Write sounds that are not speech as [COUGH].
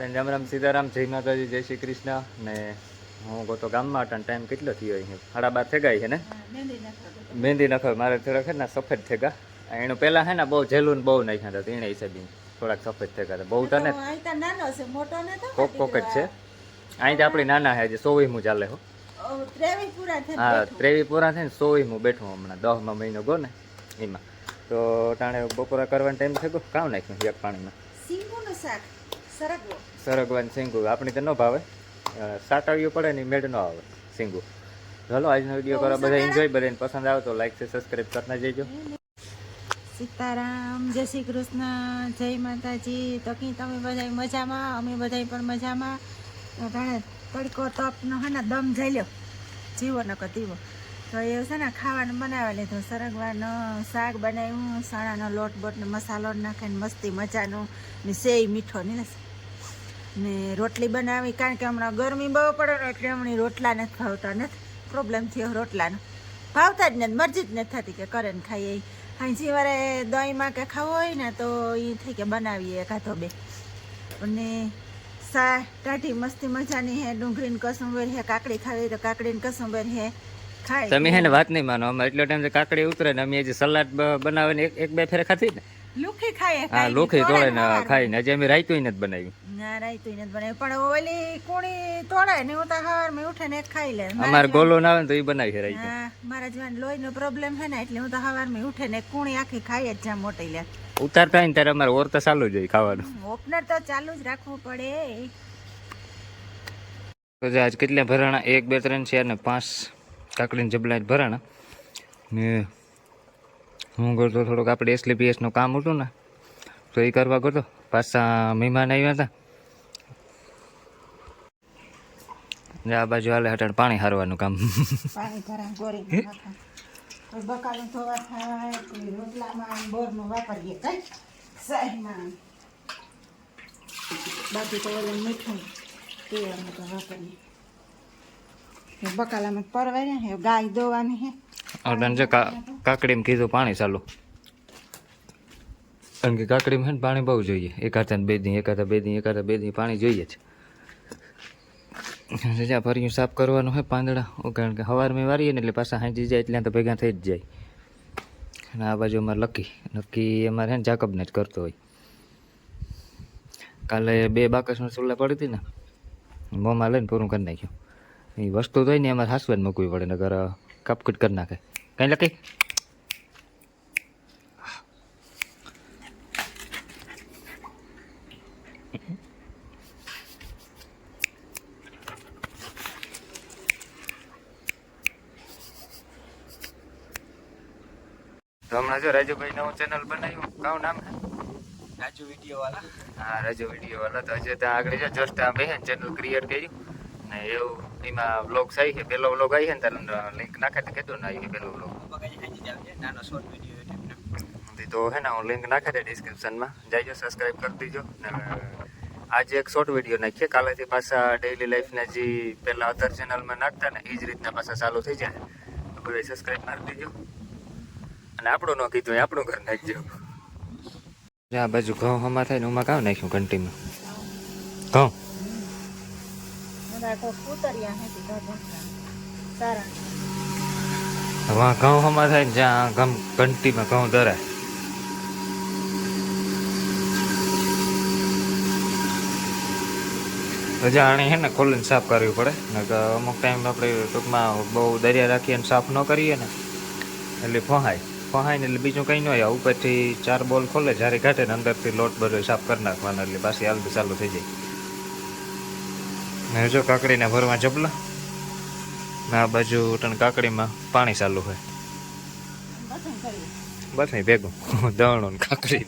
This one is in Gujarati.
રામ રામ સીતારામ જય માતાજી જય શ્રી કૃષ્ણ. ને હું ગોતો ગામમાં હતા ટાઈમ કેટલો થયો અહીંયા? સાડા બાર થેગાય છે ને? મહેંદી નખો મારે થોડાક ના સફેદ થેગા. એનું પહેલાં હે ને બહુ જેલું બહુ નાખ્યા હતા એને હિસાબે. થોડાક સફેદ થેગા બહુ તને કોક કોક જ છે. અહીં આપણી નાના છે સોવી સોવીમું ચાલે હો. હા ત્રેવી પૂરા થઈને સોવીમું બેઠું હમણાં દસમાં મહિનો ગયો ને એમાં. તો તાણે બપોરા કરવાનો ટાઈમ થઈ ગયો કામ નાખ્યું એક પાણીમાં. સિંગુનું શાક. સરગવો સરગવાન સિંગુ. આપણી તો ન ભાવે. સાટાળીઓ પડે ને મેળ ન આવે સિંગુ. ચાલો આજનો વીડિયો કરો. બધા એન્જોય બધાને પસંદ આવે તો લાઈક છે સબસ્ક્રાઈબ કરતા જઈજો. સીતારામ જય શ્રી કૃષ્ણ જય માતાજી. તો કી તમે બધા મજામાં? અમે બધા પણ મજામાં. ઘણા તડકો તપનો હે ને દમ જઈ લ્યો. જીવો ન કતીવો તો એ છે ને ખાવાનું બનાવી લીધું. સરગવાનો શાક બનાવ્યું. સણાનો લોટ બોટ ને મસાલો નાખીને મસ્તી મજાનું ને સેય મીઠો ને ને રોટલી બનાવી કારણ કે હમણાં ગરમી બહુ પડે ને એટલે હમણાં રોટલા નથી ભાવતા નથી. પ્રોબ્લેમ થયો રોટલાનો. ભાવતા જ નથી મરજી જ નથી થતી કે કરે ને ખાઈએ. હાંજી વારે દહીંમાં કે ખાવું હોય ને તો એ થઈ કે બનાવીએ કાંધો બે. અને સા ટાઢી મસ્તી મજાની હે ડુંગળીને કસુંબર હે કાકડી ખાવી તો કાકડીને કસુંબર હે ખાય. તમે હે ને વાત નહીં માનો અમે એટલો ટાઈમ કાકડી ઉતરે ને અમે જે સલાડ બનાવીને એક બે ફેરે ખાધી ને? લુખી ખાઈએ હા લોખી તોડે ને ખાઈને. હજી અમે રાયતું નથી બનાવ્યું. ના નથી પણ ઓલી કોણી તોડે ને હું તો હવારમાં ઉઠે ને ખાઈ લે. અમારે ગોલો ના આવે તો એ બનાવી છે હા મારા જીવન લોહીનો પ્રોબ્લેમ છે ને એટલે હું તો હવારમાં ઉઠે ને કોણી આખી ખાઈ જ મોટી લે. ઉતારતા હોય ને ત્યારે અમારે ઓર તો ચાલુ જ હોય ખાવાનું. ઓપનર તો ચાલુ જ રાખવું પડે. તો જે આજ કેટલા ભરાણા? એક બે ત્રણ ચાર ને પાંચ કાકડીને જબલા જ ભરાણા. ને હું કરતો થોડુંક આપણે એસલીપીએસનું કામ હતું ને તો એ કરવા ગયો પાછા મહેમાન આવ્યા હતા. ને આ બાજુ હાલે હટાણ પાણી હારવાનું કામ. પાણી ભરા ગોરી નાખા. કોઈ બકાલું ધોવા થાય રોટલામાં બોરમાં વાપરીએ કઈ. સાહીમાં બાકી તો ઓલું મીઠું પીવાનું તો વાપરીએ. બકાલામાં પરવાય ને ગાય દોવાની હે. અડન જો કાકડીમાં કીધું પાણી ચાલુ. કારણ કે કાકડીમાં પાણી બહુ જોઈએ. એક હાથે બે દી એક હાથે બે દી એક હાથે બે દી પાણી જોઈએ છે જ્યાં ભર્યું સાફ કરવાનું હોય પાંદડા કારણ કે સવારમાં વારીએ ને એટલે પાછા હાંજી જાય એટલે તો ભેગા થઈ જ જાય. અને આ બાજુ અમારે લકી. લકી અમારે હે ને જાકબને જ કરતો હોય. કાલે બે બાકસમાં ચૂલા પડી હતી ને, મોંમાં લઈને પૂરું કરી નાખ્યું. એ વસ્તુ તો ને અમારે હાસવાને મૂકવી પડે ને ઘર કાપકૂટ કરી નાખે. કઈ લકી? તો હમણાં જો રાજુભાઈ નવું ચેનલ બનાવ્યું. કાઉ નામ રાજુ વીડિયો વાળા. હા રાજુ વીડિયો વાળા. તો હજી ત્યાં આગળ જો જસ્ટ આ બે ચેનલ ક્રિએટ કર્યું. ને એવું એમાં બ્લોગ્સ આવી છે પેલો બ્લોગ આવી છે ને તારે લિંક નાખે તો કીધું ને આવી પેલો છે નાનો શોર્ટ વીડિયો તો હે ને હું લિંક નાખે દે ડિસ્ક્રિપ્શનમાં જઈજો સબસ્ક્રાઇબ કરી દીજો. ને આજે એક શોર્ટ વીડિયો નાખીએ. કાલેથી પાછા ડેઈલી લાઈફના જે પહેલાં અધર ચેનલમાં નાખતા ને એ જ રીતના પાછા ચાલુ થઈ જાય. તો બધા સબસ્ક્રાઇબ મારી દેજો. અને આપણું ન કીધું આપણું ઘર નાખજો આ બાજુ ઘઉં હમા થાય ને ઉમાં કામ નાખ્યું કંટીમાં ઘઉં? હવે ઘઉં હમા થાય ને જ્યાં ગમ ઘંટીમાં ઘઉં દરાય આણી છે ને ખોલીને સાફ કરવી પડે. નકર અમુક ટાઈમ આપણે ટૂંકમાં બહુ દરિયા રાખીએ ને સાફ ન કરીએ ને એટલે ફહાય. ફહાય ને એટલે બીજું કંઈ ન હોય. ઉપરથી ચાર બોલ ખોલે જ્યારે ઘાટે ને અંદરથી લોટ બધો સાફ કરી નાખવાનો એટલે પાછી હાલતું ચાલુ થઈ જાય. ને જો કાકડીને ભરવા જબલા ને આ બાજુ ઉઠણ કાકડીમાં પાણી ચાલુ હોય. બસ નહીં ભેગું. [LAUGHS] દવણું ને કાકડી.